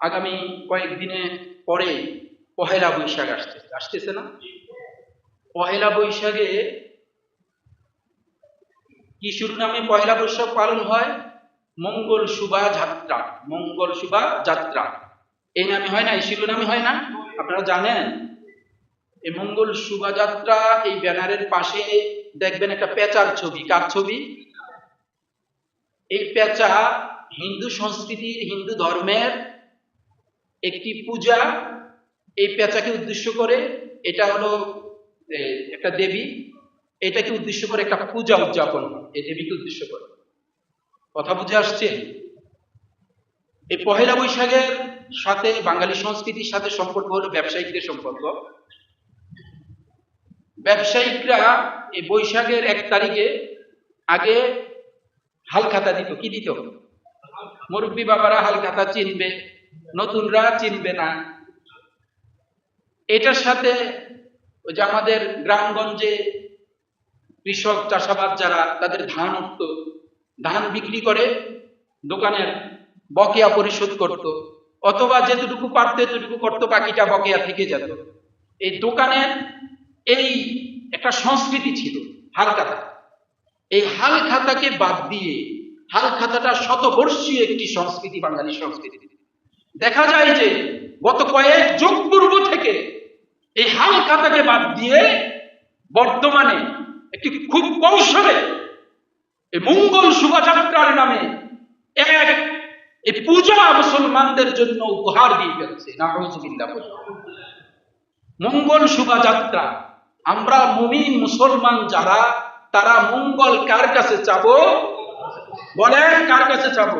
আগামী কয়েকদিনে পরে পহেলা বৈশাখ আসছে আসতেছে না? পহেলা বৈশাখে কি শুরু নামে পহেলা বৈশাখ পালন হয়? মঙ্গল শুভা যাত্রা। মঙ্গল শুভা যাত্রা। এই নামে হয় না, এই শিরোনামে হয় না? আপনারা জানেন? এই মঙ্গল শোভাযাত্রা এই ব্যানারের পাশে দেখবেন একটা পেঁচার ছবি। কার ছবি? এই পেঁচা হিন্দু সংস্কৃতির, হিন্দু ধর্মের একটি পূজা এই পেঁচাকে উদ্দেশ্য করে, এটা হলো একটা দেবী, এটাকে উদ্দেশ্য করে একটা পূজা উদযাপন এই দেবীকে উদ্দেশ্য করে। কথা বুঝে আসছে? এই পহেলা বৈশাখের সাথে বাঙালি সংস্কৃতির সাথে সম্পর্ক হলো ব্যবসায়িকদের সম্পর্ক। ব্যবসায়িকরা এই বৈশাখের এক তারিখে আগে হালখাতা দিত, কি দিত? মুরব্বী বাবারা হালখাতা চিনবে নতুনরা চিনবে না। এটার সাথে ওই যে আমাদের গ্রামগঞ্জে কৃষক চাষাবাদ যারা, তাদের ধান উঠত। ধান বিক্রি করে দোকানের বকেয়া পরিশোধ করত। অথবা যেটুকু পারত এতটুকু করতো, বাকিটা বকেয়া থেকে যেত। এই দোকানের এই একটা সংস্কৃতি ছিল, হাল খাতা। এই হাল খাতাকে বাদ দিয়ে হাল খাতাটা শতবর্ষীয় একটি সংস্কৃতি, বাঙালি সংস্কৃতি। দেখা যায় যে গত কয়েক যুগ পূর্ব থেকে এই হাল খাতাকে বাদ দিয়ে বর্তমানে একটি খুব কৌশলে এই মঙ্গল শোভাযাত্রার নামে এক এই পূজা মুসলমানদের জন্য উপহার দিয়ে ফেলছে মঙ্গল শোভাযাত্রা। আমরা মুমিন মুসলমান যারা, তারা মঙ্গল কার কাছে চাব? বলেন কার কাছে চাব?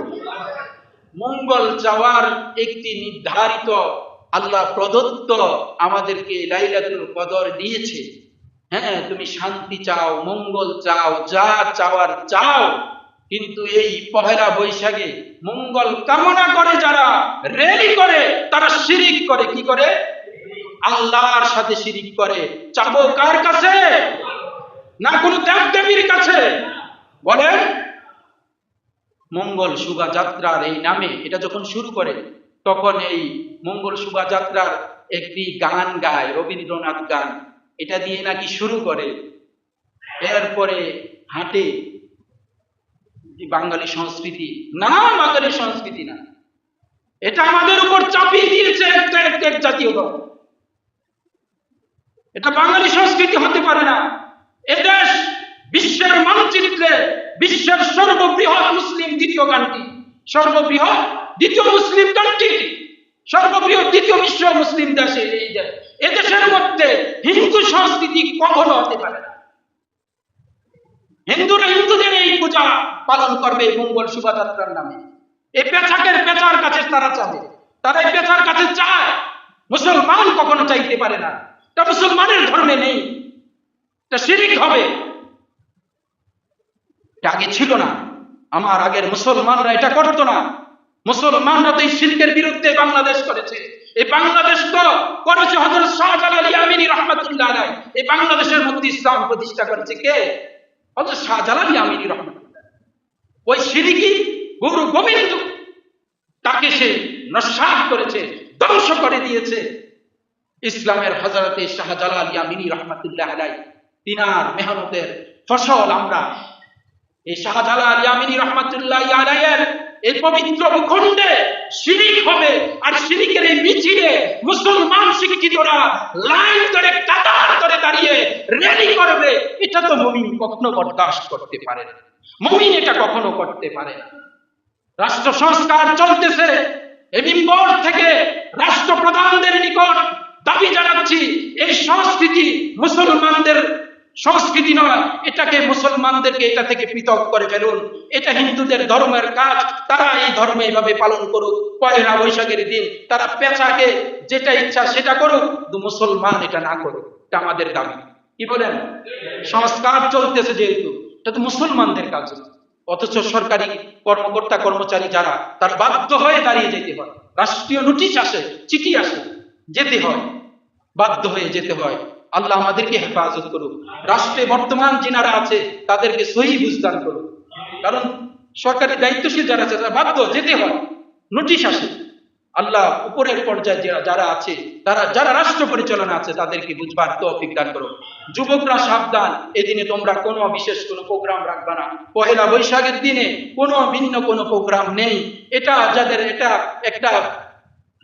মঙ্গল চাওয়ার একটি নির্ধারিত আল্লাহ প্রদত্ত আমাদেরকে লাইলাতুল কদর দিয়েছে। হ্যাঁ তুমি শান্তি চাও, মঙ্গল চাও, যা চাওয়ার চাও। কিন্তু এই পহেলা বৈশাখে মঙ্গল কামনা করে যারা রেলি করে, তারা শিরিক করে, কি করে? আল্লাহর সাথে শিরিক করে। চাবো কার কাছে? না কোনো দেব দেবীর কাছে? বলেন। মঙ্গল শোভাযাত্রার এই নামে, এটা যখন শুরু করে, তখন এই মঙ্গল শোভাযাত্রার একটি গান গায়, রবীন্দ্রনাথ গান। এটা দিয়ে নাকি শুরু করে। এরপরে হাঁটে। বাঙালি সংস্কৃতি। না, বাঙালি সংস্কৃতি না। এটা আমাদের উপর চাপিয়ে দিয়েছে একটা একটা এক জাতীয় দল। এটা বাঙালি সংস্কৃতি হতে পারে না। এদেশ বিশ্বের মানচিত্রে বিশ্বের সর্ববৃহৎ মুসলিম দ্বিতীয় কান্ট্রি। সর্ববৃহৎ দ্বিতীয় মুসলিম কান্ট্রি সর্ববৃহৎ দ্বিতীয় বিশ্ব মুসলিম দেশে এই দেশ। এদেশের মধ্যে হিন্দু সংস্কৃতি কখনো হতে পারে না। হিন্দুরা হিন্দুদের এই পূজা পালন করবে মঙ্গল শোভাযাত্রার নামে। এই পেঁচাকের পেঁচার কাছে তারা চাবে তারা এই পেঁচার কাছে চায়। মুসলমান কখনো চাইতে পারে না। তা মুসলমানের ধর্মে নেই। তা শিরিক হবে। এটা আগে ছিল না। আমার আগের মুসলমানরা এটা করতো না। মুসলমানরা তো এই শিল্পের বিরুদ্ধে বাংলাদেশ করেছে। এই বাংলাদেশ তো করেছে হজরত শাহজালাল ইয়ামিনী রহমতুল্লাহ আলাই এই বাংলাদেশের মধ্যে ইসলাম প্রতিষ্ঠা করেছে কে? হজরত শাহজালাল ইয়ামিনী রহমতুল্লাহ ওই সিরিকি গুরু গোবিন্দ তাকে সে নস্বাত করেছে, ধ্বংস করে দিয়েছে। ইসলামের হজরতে শাহজালাল ইয়ামিনী রহমতুল্লাহ আলাই তিনার মেহনতের ফসল আমরা এই শাহজালাল ইয়ামিনী রহমতুল্লাহ আলাইয়ের এই পবিত্র ভূখণ্ডে শিরিক হবে আর শিরিকের এই মিছিলে মুসলমান শিক্ষিতরা লাইন ধরে, কাতার ধরে দাঁড়িয়ে র্যালি করবে। এটা তো মুমিন কখনো বরদাস্ত করতে পারে না। মুমিন এটা কখনো করতে পারে রাষ্ট্র সংস্কার চলতেছে। এই মিম্বর থেকে রাষ্ট্রপ্রধানদের নিকট দাবি জানাচ্ছি, এই সংস্কৃতি মুসলমানদের সংস্কৃতি নয়, এটাকে মুসলমানদেরকে এটা থেকে পৃথক করে ফেলুন। এটা হিন্দুদের ধর্মের কাজ, তারা এই ধর্ম এইভাবে পালন করুক। পয়লা বৈশাখের দিন তারা পেঁচাকে যেটা ইচ্ছা সেটা করুক, কিন্তু মুসলমান এটা না করুক। এটা আমাদের দাবি। কি বলেন? সংস্কার চলতেছে যেহেতু, এটা তো মুসলমানদের কাজ। অথচ সরকারি কর্মকর্তা, কর্মচারী যারা, তার বাধ্য হয়ে দাঁড়িয়ে যেতে হয়। রাষ্ট্রীয় নোটিশ আসে, চিঠি আসে, যেতে হয়। বাধ্য হয়ে যেতে হয়। আল্লাহ আমাদেরকে হেফাজত করুক। রাষ্ট্রে বর্তমান যিনারা আছে, তাদেরকে সহি বুঝদান করুক। কারণ সরকারি দায়িত্বশীল যারা আছে, তারা বাধ্য যেতে হয়। নোটিশ আসে। আল্লাহ উপরের পর্যায়ে যারা- আছে, তারা যারা রাষ্ট্র পরিচালনা আছে, তাদেরকে বুঝবার তৌফিক দান করো যুবকরা সাবধান। এদিনে তোমরা কোনো বিশেষ কোনো প্রোগ্রাম রাখবা না। পহেলা বৈশাখের দিনে কোনো ভিন্ন কোনো প্রোগ্রাম নেই। এটা যাদের এটা একটা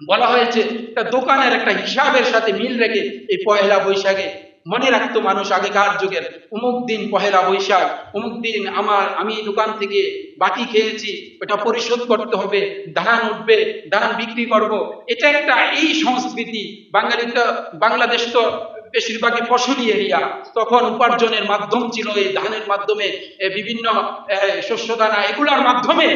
বলা হয়েছে, একটা দোকানের একটা হিসাবের সাথে মিল রেখে এই পয়লা বৈশাখে মনে রাখতো মানুষ আগেকার যুগের অমুক দিন পহেলা বৈশাখ অমুক দিন আমার, আমি দোকান থেকে বাটি খেয়েছি, ওটা পরিশোধ করতে হবে, ধান উঠবে, ধান বিক্রি করব। এটা একটা এই সংস্কৃতি বাঙালি তো, বাংলাদেশ তো বেশিরভাগই ফসলি এরিয়া। তখন উপার্জনের মাধ্যম ছিল এই ধানের মাধ্যমে বিভিন্ন শস্য দানা এগুলোর মাধ্যমে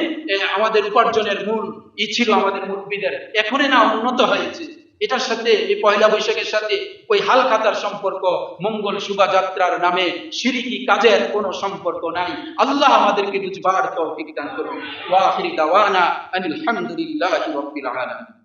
আমাদের উপার্জনের মূল ই ছিল আমাদের মুরব্বীদের এখনই না উন্নত হয়েছে। এটার সাথে, এই পয়লা বৈশাখের সাথে ওই হালখাতার সম্পর্ক, মঙ্গল শোভাযাত্রার নামে সিরিকি কাজের কোনো সম্পর্ক নাই। আল্লাহ আমাদেরকে বুঝবার তৌফিক দান করুন। ওয়া আখিরি দাওয়ানা আনিল হামদুলিল্লাহি রাব্বিল আলামিন।